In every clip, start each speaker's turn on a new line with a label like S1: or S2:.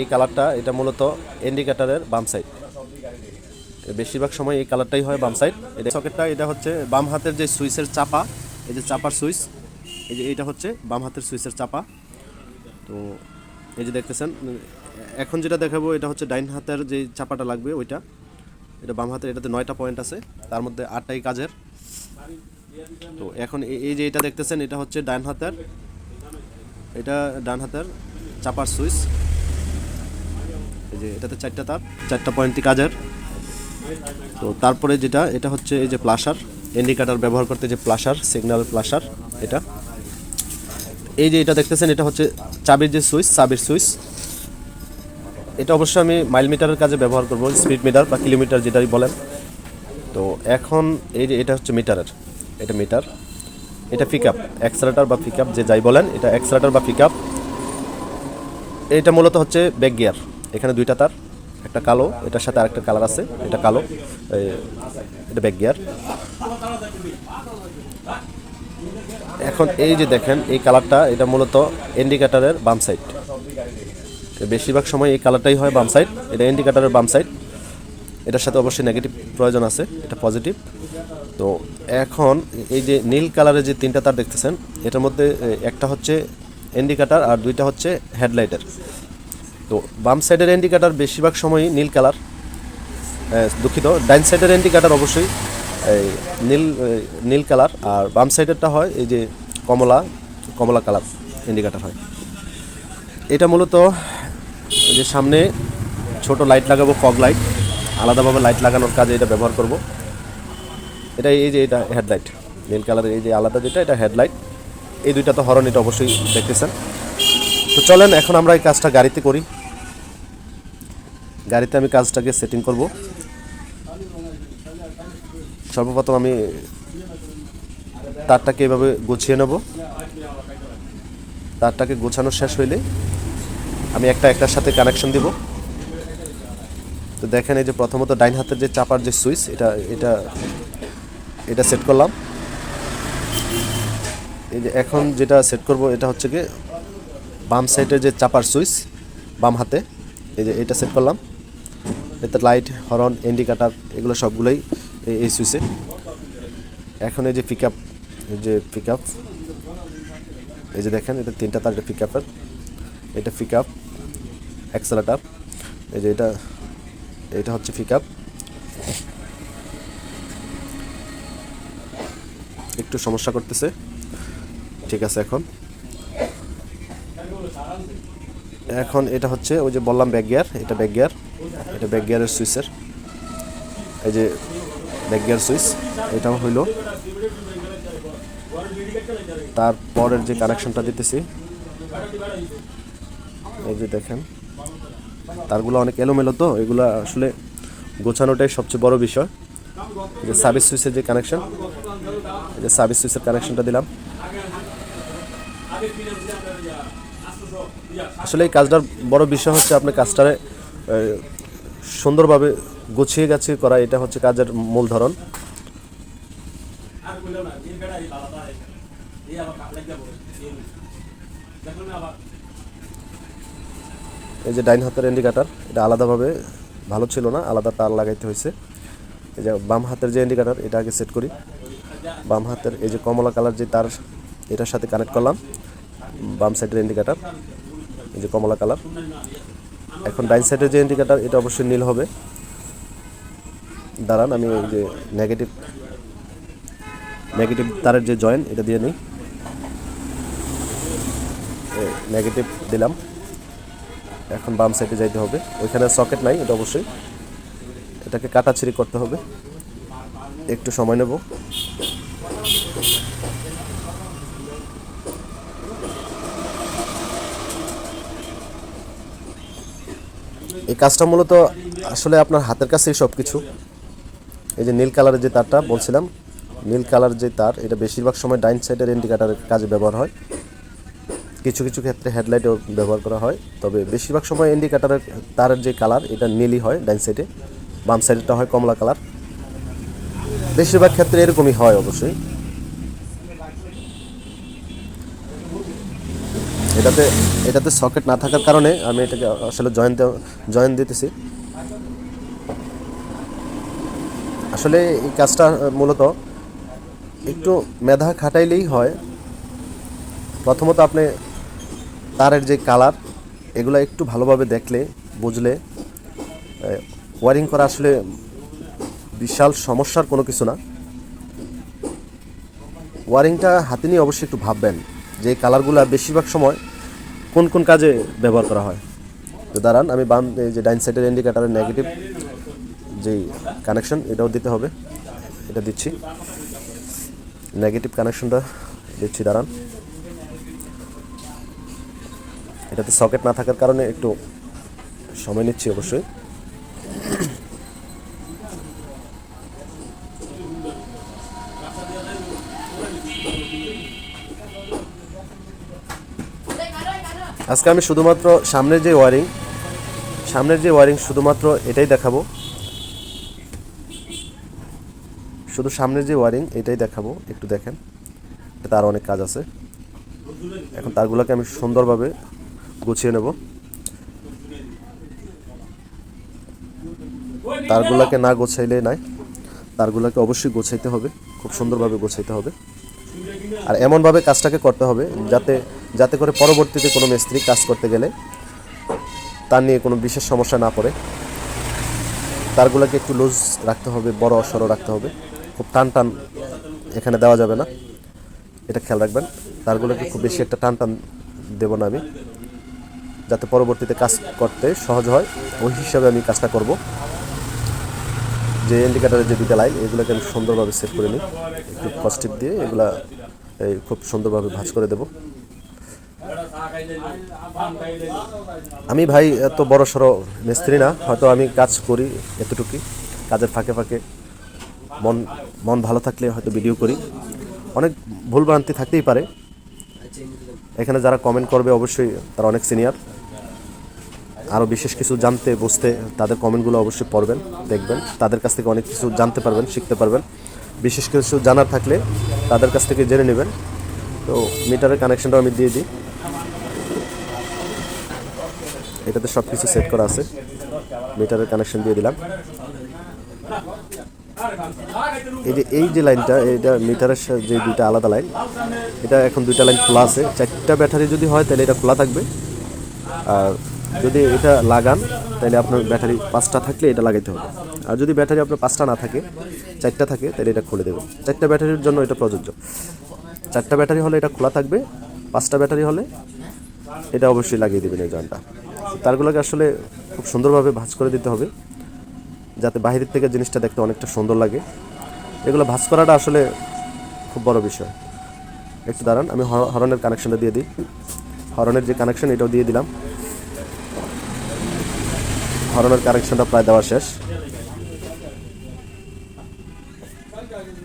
S1: এই কালারটা, এটা মূলত ইন্ডিকেটারের বাম সাইড বেশিরভাগ সময় এই কালারটাই হয় বাম সাইড এটা সকেটটা এটা হচ্ছে বাম হাতের যে সুইচের চাপা, এই যে চাপার সুইচ, এই যে এটা হচ্ছে বাম হাতের সুইচের চাপা। তো এই যে দেখতেছেন, এখন যেটা দেখাবো, এটা হচ্ছে ডাইন হাতের যে চাপাটা লাগবে, ওইটা। এটা বাম হাতের, এটাতে নয়টা পয়েন্ট আছে, তার মধ্যে আটটাই কাজের। তো এখন এই- যে এটা দেখতেছেন, এটা হচ্ছে ডান হাতের, এটা ডান হাতের চাপার সুইচ। এই যে এটাতে চারটা তার, চারটা পয়েন্টই কাজের। তো তারপরে যেটা, এটা হচ্ছে এই যে প্লাসার ইন্ডিকেটার ব্যবহার করতে যে প্লাসার সিগন্যাল প্লাসার, এটা। এই যে এটা দেখতেছেন, এটা হচ্ছে চাবির যে সুইচ, চাবির সুইচ। এটা অবশ্যই আমি মাইল মিটারের কাজে ব্যবহার করব, স্পিড মিটার বা কিলোমিটার যেটাই বলেন। তো এখন এই যে এটা হচ্ছে মিটারের, এটা মিটার। এটা পিক আপ এক্সেলেটার বা পিক আপ যে যাই বলেন, এটা এক্সেলেটার বা পিক আপ এটা মূলত হচ্ছে ব্যাক গিয়ার এখানে দুইটা তার, একটা কালো, এটার সাথে আরেকটা কালার আছে, এটা কালো এটা ব্যাক গিয়ার। এখন এই যে দেখেন, এই কালারটা, এটা মূলত ইন্ডিকেটারের বাম সাইড। বেশিরভাগ সময় এই কালারটাই হয় বাম সাইড, এটা ইন্ডিকেটারের বাম সাইড। এটার সাথে অবশ্যই নেগেটিভ প্রয়োজন আছে, এটা পজিটিভ। তো এখন এই যে নীল কালারের যে তিনটা তার দেখতেছেন, এটার মধ্যে একটা হচ্ছে ইন্ডিকেটার আর দুইটা হচ্ছে হেডলাইটের। তো বাম সাইডের ইন্ডিকেটার বেশিরভাগ সময়ই নীল কালার দুঃখিত। ডাইন সাইডের ইন্ডিকেটার অবশ্যই এই নীল নীল কালার আর বাম সাইডেরটা হয় এই যে কমলা কমলা কালার ইন্ডিকেটার হয়। এটা মূলত যে সামনে ছোট লাইট লাগাবো ফগ লাইট আলাদাভাবে লাইট লাগানোর কাজে এটা ব্যবহার করব। এটা এই যে এটা হেডলাইট নীল কালারের এই যে আলাদা যেটা, এটা হেডলাইট এই দুইটা তো হরন এটা অবশ্যই দেখতেছেন। তো চলেন, এখন আমরা এই কাজটা গাড়িতে করি। গাড়িতে আমি কাজটাকে সেটিং করব। সর্বপ্রথম আমি তারটাকে এভাবে গুছিয়ে নেব। তারটাকে গোছানো শেষ হইলে আমি একটা একটার সাথে কানেকশন দিব। তো দেখেন এই যে প্রথমত ডাইন হাতের যে চাপার যে সুইচ, এটা এটা এটা সেট করলাম। এই যে এখন যেটা সেট করব, এটা হচ্ছে কি বাম সাইডের যে চাপার সুইচ, বাম হাতে, এই যে এটা সেট করলাম। এতে লাইট হরন ইন্ডিকেটার এগুলো সবগুলোই এই- সুইচে এখন এই যে পিক আপ যে পিক আপ এই যে দেখেন, এটা তিনটা তার পিক আপের এটা পিক আপ অ্যাক্সেলেটার এই যে এটা এটা হচ্ছে পিক আপ একটু সমস্যা করতেছে। ঠিক আছে এখন। এখন এটা হচ্ছে ওই যে বললাম ব্যাক গিয়ার এটা ব্যাক গিয়ার এটা ব্যাক গিয়ারের সুইচের এই যে ব্যাক গিয়ার সুইচ এটাও হইল। তারপরের যে কানেকশনটা দিতেছি, এই যে দেখেন, তারগুলো অনেক এলোমেলো তো, এগুলো আসলে গোছানোটাই সবচেয়ে বড় বিষয়। যে সার্ভিস সুইচের যে কানেকশন, এই যে সার্ভিস সুইচের কানেকশনটা দিলাম। আসলে এই কাজটার বড় বিষয় হচ্ছে আপনি কাজটারে সুন্দরভাবে গুছিয়ে গাছিয়ে করা, এটা হচ্ছে কাজের মূল ধরন। এই যে ডাইন হাতের ইন্ডিকেটার এটা আলাদাভাবে ভালো ছিল না, আলাদা তার লাগাইতে হয়েছে। এই যে বাম হাতের যে ইন্ডিকেটার এটা আগে সেট করি। বাম হাতের এই যে কমলা কালার যে তার, এটার সাথে কানেক্ট করলাম। বাম সাইডের ইন্ডিকেটার এই যে কমলা কালার। এখন ডাইন সাইডের যে ইন্ডিকেটার এটা অবশ্যই নীল হবে। দাঁড়ান, আমি এই যে নেগেটিভ নেগেটিভ তারের যে জয়েন্ট এটা দিয়ে নিই। নেগেটিভ দিলাম। এখন বাম সাইডে যাইতে হবে। ওইখানে সকেট নাই, এটা অবশ্যই। এটাকে কাটাছিড়ি করতে হবে। একটু সময় নেব। এই কাজটা মূলত আসলে আপনার হাতের কাছেই সব কিছু এই যে নীল কালারের যে তারটা বলছিলাম, নীল কালার যে তার, এটা বেশিরভাগ সময় ডাইন সাইডের ইন্ডিকেটারের কাজে ব্যবহার হয়। কিছু কিছু ক্ষেত্রে হেডলাইটও ব্যবহার করা হয়, তবে বেশিরভাগ সময় ইন্ডিকেটারের তারের যে কালার, এটা নীলই হয় ডাইন সাইডে। বাম সাইডেরটা হয় কমলা কালার। বেশিরভাগ ক্ষেত্রে এরকমই হয় অবশ্যই। এটাতে এটাতে সকেট না থাকার কারণে আমি এটাকে আসলে জয়েন জয়েন দিতেছি। আসলে এই কাজটা মূলত একটু মেধা খাটাইলেই হয়। প্রথমত আপনি তারের যে কালার এগুলো একটু ভালোভাবে দেখলে, বুঝলে ওয়ারিং করা আসলে বিশাল সমস্যার কোনো কিছু না। ওয়ারিংটা হাতে নিয়ে অবশ্যই একটু ভাববেন। যে কালারগুলো বেশিরভাগ সময় কোন কোন কাজে ব্যবহার করা হয়? তো দাঁড়ান, আমি বাম যে ডাইন সাইডের ইন্ডিকেটারের নেগেটিভ যেই কানেকশন এটাও দিতে হবে। এটা দিচ্ছি। নেগেটিভ কানেকশনটা দিচ্ছি, দাঁড়ান। এটাতে সকেট না থাকার কারণে একটু সময় নিচ্ছি অবশ্যই। আজকে আমি শুধুমাত্র সামনের যে ওয়ারিং, সামনের যে ওয়ারিং শুধুমাত্র এটাই দেখাবো। শুধু সামনের যে ওয়ারিং এটাই দেখাবো, একটু দেখেন। আর অনেক কাজ আছে। এখন তারগুলোকে আমি সুন্দরভাবে গুছিয়ে নেব। তারগুলোকে না গোছাইলে নাই। তারগুলোকে অবশ্যই গোছাইতে হবে। খুব সুন্দরভাবে গোছাইতে হবে। আর এমনভাবে কাজটাকে করতে হবে যাতে যাতে করে পরবর্তীতে কোনো মিস্ত্রি কাজ করতে গেলে তার নিয়ে কোনো বিশেষ সমস্যা না পড়ে। তারগুলোকে একটু লুজ রাখতে হবে, বড় সড়ো রাখতে হবে। খুব টান টান এখানে দেওয়া যাবে না। এটা খেয়াল রাখবেন। তারগুলোকে খুব বেশি একটা টান টান দেবো না আমি। যাতে পরবর্তীতে কাজ করতে সহজ হয়, ওই হিসাবে আমি কাজটা করব। যে ইন্ডিকেটারের যে দুটা লাইন এগুলোকে আমি সুন্দরভাবে সেট করে নিই। একটু পজিটিভ দিয়ে এগুলা খুব সুন্দরভাবে ভাঁজ করে দেব। আমি ভাই এত বড় সড়ো মিস্ত্রি না, হয়তো আমি কাজ করি এতটুকুই কাজের ফাঁকে ফাঁকে। মন মন ভালো থাকলে হয়তো ভিডিও করি। অনেক ভুলভ্রান্তি থাকতেই পারে। এখানে যারা কমেন্ট করবে অবশ্যই তারা অনেক সিনিয়র আরও বিশেষ কিছু জানতে, বুঝতে তাদের কমেন্টগুলো অবশ্যই পড়বেন, দেখবেন। তাদের কাছ থেকে অনেক কিছু জানতে পারবেন, শিখতে পারবেন। বিশেষ কিছু জানার থাকলে তাদের কাছ থেকে জেনে নেবেন। তো মিটারের কানেকশনটাও আমি দিয়ে দিই। এটাতে সব কিছু সেট করা আছে। মিটারের কানেকশন দিয়ে দিলাম। এই যে এই যে লাইনটা এটা মিটারের যে দুইটা আলাদা লাইন এটা এখন দুইটা লাইন খোলা আছে। চারটা ব্যাটারি যদি হয়, তাহলে এটা খোলা থাকবে। আর যদি এটা লাগান, তাহলে আপনার ব্যাটারি পাঁচটা থাকলে এটা লাগাইতে হবে। আর যদি ব্যাটারি আপনার পাঁচটা না থাকে, চারটা থাকে, তাহলে এটা খুলে দেবো চারটা ব্যাটারির জন্য এটা প্রযোজ্য। চারটা ব্যাটারি হলে এটা খোলা থাকবে। পাঁচটা ব্যাটারি হলে এটা অবশ্যই লাগিয়ে দেবেন এই জয়েন্টটা তারগুলোকে আসলে খুব সুন্দরভাবে ভাঁজ করে দিতে হবে, যাতে বাইরের থেকে জিনিসটা দেখতে অনেকটা সুন্দর লাগে। এগুলো ভাঁজ করাটা আসলে খুব বড় বিষয়। একটু দাঁড়ান, আমি হর- হরনের কানেকশনটা দিয়ে দিই। হরনের যে কানেকশন এটাও দিয়ে দিলাম। হরনের কানেকশনটা প্রায় দেওয়া শেষ।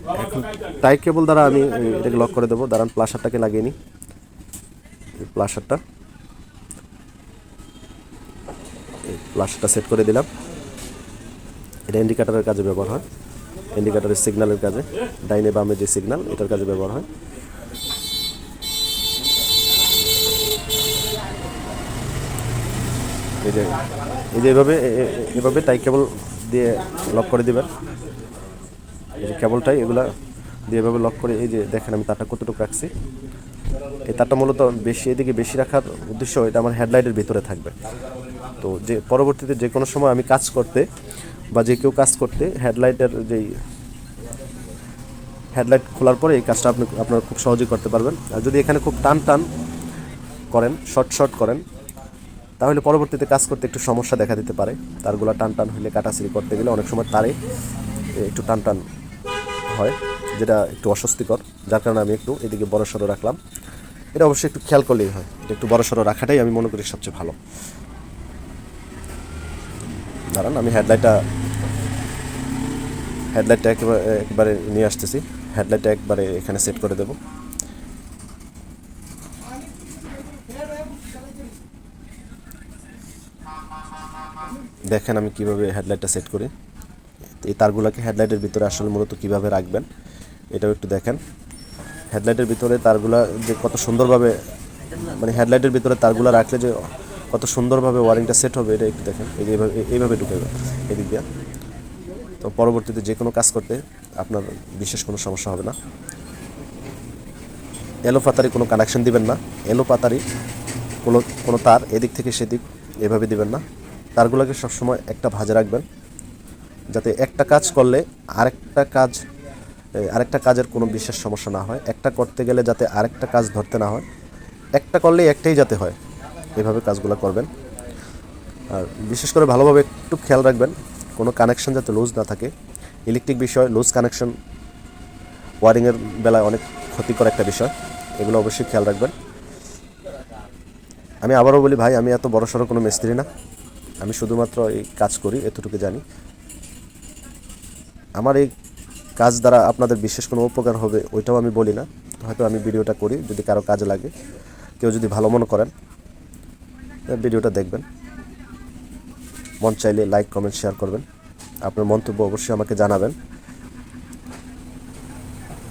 S1: এখন টাই কেবল দ্বারা আমি এটাকে লক করে দেবো। দাঁড়ান, প্লাসারটাকে লাগিয়ে নিই। প্লাসারটা। প্লাসারটা সেট করে দিলাম। এটা ইন্ডিকেটারের কাজে ব্যবহার হয়। ইন্ডিকেটারের সিগন্যালের কাজে। ডাইনে বামে যে সিগন্যাল এটার কাজে ব্যবহার হয়। এই যে এই যে এভাবে এভাবে টাই কেবল দিয়ে লক করে দিবেন। এই যে কেবলটাই এগুলা দিয়ে এভাবে লক করে, এই যে দেখেন আমি তারটা কতটুকু রাখছি। এই তারটা মূলত বেশি, এদিকে বেশি রাখার উদ্দেশ্য, এটা আমার হেডলাইটের ভিতরে থাকবে। তো যে পরবর্তীতে যে কোনো সময় আমি কাজ করতে বা যে কেউ কাজ করতে হেডলাইটের যেই হেডলাইট খোলার পরে এই কাজটা আপনি আপনারা খুব সহজেই করতে পারবেন। আর যদি এখানে খুব টান টান করেন, শর্ট শর্ট করেন, তাহলে পরবর্তীতে কাজ করতে একটু সমস্যা দেখা দিতে পারে। তারগুলো টান টান হলে কাটাছিড়ি করতে গেলে অনেক সময় তারে একটু টান টান হয়, যেটা একটু অস্বস্তিকর। যার কারণে আমি একটু এদিকে বড় সড়ো রাখলাম। এটা অবশ্যই একটু খেয়াল করলেই হয়। একটু বড় সড়ো রাখাটাই আমি মনে করি সবচেয়ে ভালো। দাঁড়ান, আমি হেডলাইটটা হেডলাইটটা একেবারে একবারে নিয়ে আসতেছি। হেডলাইটটা একবারে এখানে সেট করে দেবো। দেখেন আমি কীভাবে হেডলাইটটা সেট করি। এই তারগুলোকে হেডলাইটের ভিতরে আসলে মূলত কীভাবে রাখবেন, এটাও একটু দেখেন। হেডলাইটের ভিতরে তারগুলা যে কত সুন্দরভাবে মানে হেডলাইটের ভিতরে তারগুলো রাখলে যে কত সুন্দরভাবে ওয়ারিংটা সেট হবে, এটা একটু দেখেন। এই যে এইভাবে এইভাবে ঢুকে এদিক দিয়ে। তো পরবর্তীতে যে কোনো কাজ করতে আপনার বিশেষ কোনো সমস্যা হবে না। এলো পাতারি কোনো কানেকশন দিবেন না। এলো পাতারি কোনো কোনো তার এদিক থেকে সেদিক এভাবে দিবেন না। তারগুলোকে সবসময় একটা ভাজে রাখবেন, যাতে একটা কাজ করলে আরেকটা কাজ আরেকটা কাজের কোনো বিশেষ সমস্যা না হয়। একটা করতে গেলে যাতে আরেকটা কাজ ধরতে না হয়। একটা করলে একটাই যাতে হয়। এভাবে কাজগুলো করবেন। আর বিশেষ করে ভালোভাবে একটু খেয়াল রাখবেন, কোনো কানেকশন যাতে লুজ না থাকে। ইলেকট্রিক বিষয় লুজ কানেকশন ওয়ারিংয়ের বেলায় অনেক ক্ষতিকর একটা বিষয়, এগুলো অবশ্যই খেয়াল রাখবেন। আমি আবারও বলি ভাই, আমি এত বড় সড়ো কোনো মিস্ত্রি না। আমি শুধুমাত্র এই কাজ করি, এতটুকু জানি। আমার এই কাজ দ্বারা আপনাদের বিশেষ কোনো উপকার হবে, ওইটাও আমি বলি না। হয়তো আমি ভিডিওটা করি, যদি কারও কাজে লাগে, কেউ যদি ভালো মনে করেন ভিডিওটা দেখবেন। মন চাইলে লাইক কমেন্ট শেয়ার করবেন। আপনার মন্তব্য অবশ্যই আমাকে জানাবেন।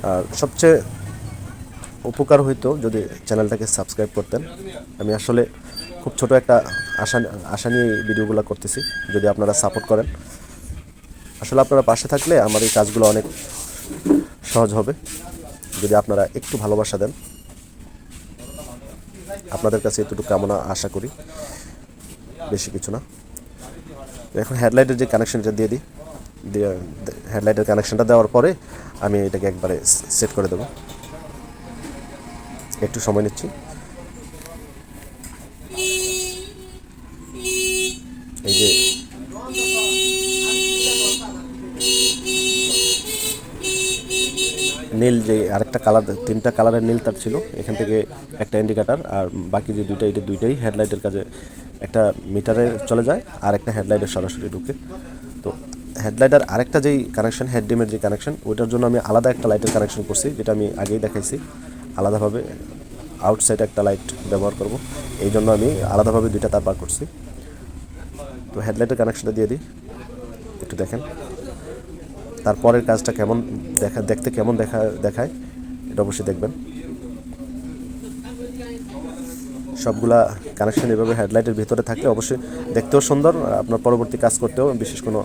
S1: আর সবচেয়ে উপকার হইতো যদি চ্যানেলটাকে সাবস্ক্রাইব করতেন। আমি আসলে খুব ছোট একটা আশা আশা নিয়ে ভিডিওগুলো করতেছি, যদি আপনারা সাপোর্ট করেন। আসলে আপনারা পাশে থাকলে আমার এই কাজগুলো অনেক সহজ হবে। যদি আপনারা একটু ভালোবাসা দেন আপনাদের কাছে এতটুকু কামনা আশা করি। বেশি কিছু না। এখন হেডলাইটের যে কানেকশনটা দিয়ে দিই হেডলাইটের কানেকশনটা দেওয়ার পরে আমি এটাকে একবারে সেট করে দেবো। একটু সময় নিচ্ছি এই যে নীল যে আরেকটা কালার তিনটা কালারের নীল তার ছিল, এখান থেকে একটা ইন্ডিকেটার আর বাকি যে দুইটা এটা দুইটাই হেডলাইটের কাজে একটা মিটারে চলে যায় আর একটা হেডলাইটের সরাসরি ঢুকে। তো হেডলাইটের আরেকটা যেই কানেকশন হেডডিমের যে কানেকশন ওইটার জন্য আমি আলাদা একটা লাইটের কানেকশন করছি, যেটা আমি আগেই দেখাইছি। আলাদাভাবে আউটসাইড একটা লাইট ব্যবহার করব। এই জন্য আমি আলাদাভাবে দুইটা তার বার করছি। তো হেডলাইটের কানেকশনটা দিয়ে দিই। একটু দেখেন। তারপরের কাজটা কেমন দেখা, দেখতে কেমন দেখা, দেখায়, এটা অবশ্যই দেখবেন। সবগুলা কানেকশন এভাবে হেডলাইটের ভিতরে থাকলে অবশ্যই দেখতেও সুন্দর আপনার পরবর্তী কাজ করতেও বিশেষ কোনো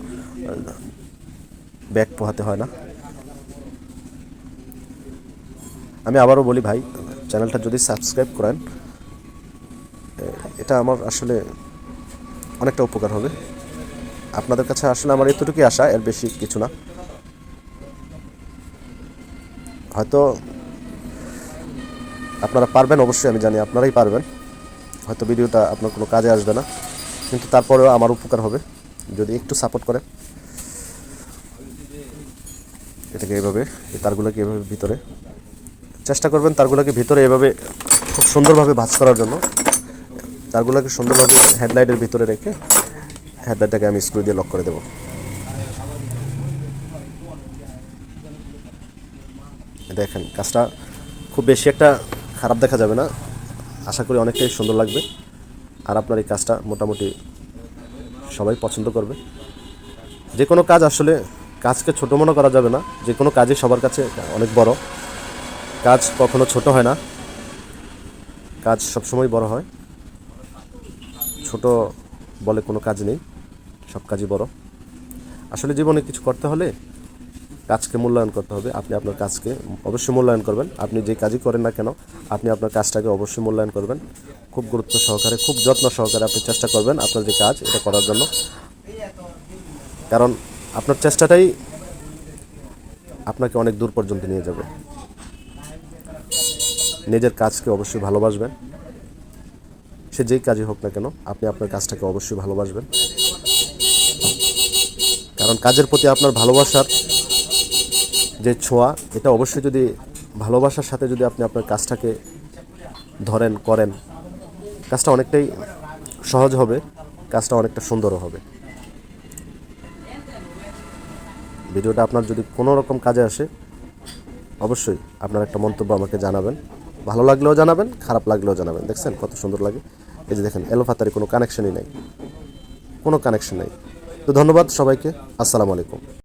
S1: ব্যাগ পোহাতে হয় না। আমি আবারও বলি ভাই, চ্যানেলটা যদি সাবস্ক্রাইব করেন এটা আমার আসলে অনেকটা উপকার হবে। আপনাদের কাছে আসলে আমার এতটুকুই আশা, এর বেশি কিছু না। হয়তো আপনারা পারবেন, অবশ্যই আমি জানি আপনারাই পারবেন। হয়তো ভিডিওটা আপনার কোনো কাজে আসবে না, কিন্তু তারপরেও আমার উপকার হবে, যদি একটু সাপোর্ট করেন। এটাকে এইভাবে এই তারগুলোকে এভাবে ভিতরে, চেষ্টা করবেন তারগুলোকে ভিতরে এভাবে খুব সুন্দরভাবে ভাজ করার জন্য। তারগুলোকে সুন্দরভাবে হেডলাইটের ভিতরে রেখে হেডলাইটটাকে আমি স্ক্রু দিয়ে লক করে দেবো। দেখেন, কাজটা খুব বেশি একটা খারাপ দেখা যাবে না। আশা করি অনেকটাই সুন্দর লাগবে। আর আপনার এই কাজটা মোটামুটি সবাই পছন্দ করবে। যে কোনো কাজ আসলে কাজকে ছোটো মনে করা যাবে না। যে কোনো কাজই সবার কাছে অনেক বড়। কাজ কখনো ছোট হয় না। কাজ সবসময় বড় হয়। ছোট বলে কোনো কাজ নেই। সব কাজই বড়। আসলে জীবনে কিছু করতে হলে কাজকে মূল্যায়ন করতে হবে, আপনি আপনার কাজকে অবশ্যই মূল্যায়ন করবেন। আপনি যে কাজই করেন না কেন, আপনি আপনার কাজটাকে অবশ্যই মূল্যায়ন করবেন। খুব গুরুত্ব সহকারে, খুব যত্ন সহকারে আপনি চেষ্টা করবেন আপনার যে কাজ, এটা করার জন্য। কারণ আপনার চেষ্টাটাই আপনাকে অনেক দূর পর্যন্ত নিয়ে যাবে। নিজের কাজকে অবশ্যই ভালোবাসবেন। সে যেই কাজই হোক না কেন, আপনি আপনার কাজটাকে অবশ্যই ভালোবাসবেন। কারণ কাজের প্রতি আপনার ভালোবাসার যে ছোঁয়া, এটা অবশ্যই যদি ভালোবাসার সাথে যদি আপনি আপনার কাজটাকে ধরেন, করেন, কাজটা অনেকটাই সহজ হবে, কাজটা অনেকটা সুন্দরও হবে। ভিডিওটা আপনার যদি কোনো রকম কাজে আসে, অবশ্যই আপনার একটা মন্তব্য আমাকে জানাবেন। ভালো লাগলেও জানাবেন, খারাপ লাগলেও জানাবেন। দেখছেন কত সুন্দর লাগে? এই যে দেখেন এলোফাতারি কোনো কানেকশনই নাই। কোনো কানেকশন নেই। তো ধন্যবাদ সবাইকে। আসসালামু আলাইকুম।